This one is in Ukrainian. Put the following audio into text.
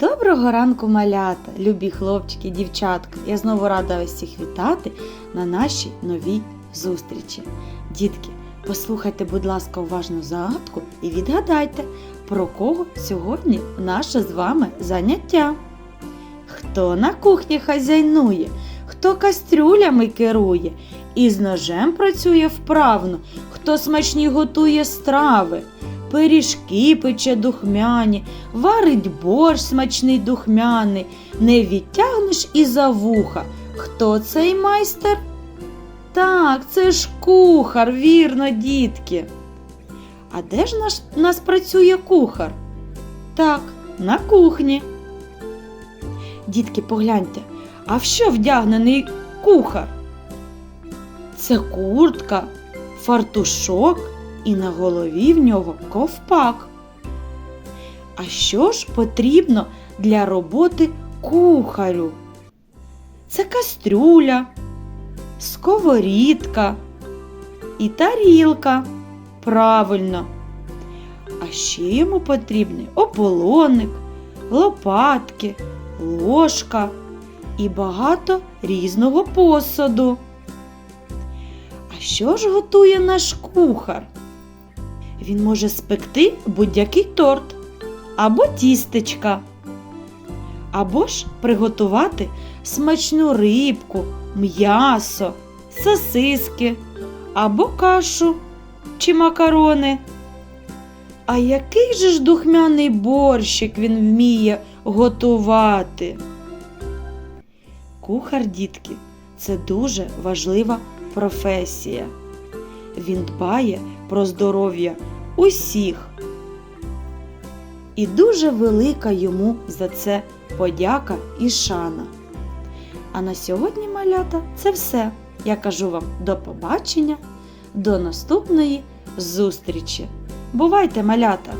Доброго ранку, малята, любі хлопчики, дівчатка. Я знову рада вас всіх вітати на нашій новій зустрічі. Дітки, послухайте, будь ласка, уважно загадку і відгадайте, про кого сьогодні наше з вами заняття. Хто на кухні хазяйнує, хто кастрюлями керує, і з ножем працює вправно, хто смачні готує страви, пиріжки пече духмяні, варить борщ смачний духмяний, не відтягнеш і за вуха. Хто цей майстер? Так, це ж кухар, вірно, дітки. А де ж наш, нас працює кухар? Так, на кухні. Дітки, погляньте, а в що вдягнений кухар? Це куртка, фартушок і на голові в нього ковпак. А що ж потрібно для роботи кухарю? Це кастрюля, сковорідка і тарілка. Правильно. А ще йому потрібний ополоник, лопатки, ложка і багато різного посуду. Що ж готує наш кухар? Він може спекти будь-який торт або тістечка, або ж приготувати смачну рибку, м'ясо, сосиски, або кашу чи макарони. А який же ж духмяний борщик він вміє готувати? Кухар, дітки, це дуже важлива професія. Він дбає про здоров'я усіх. І дуже велика йому за це подяка і шана. А на сьогодні, малята, це все. Я кажу вам до побачення, до наступної зустрічі. Бувайте, малята!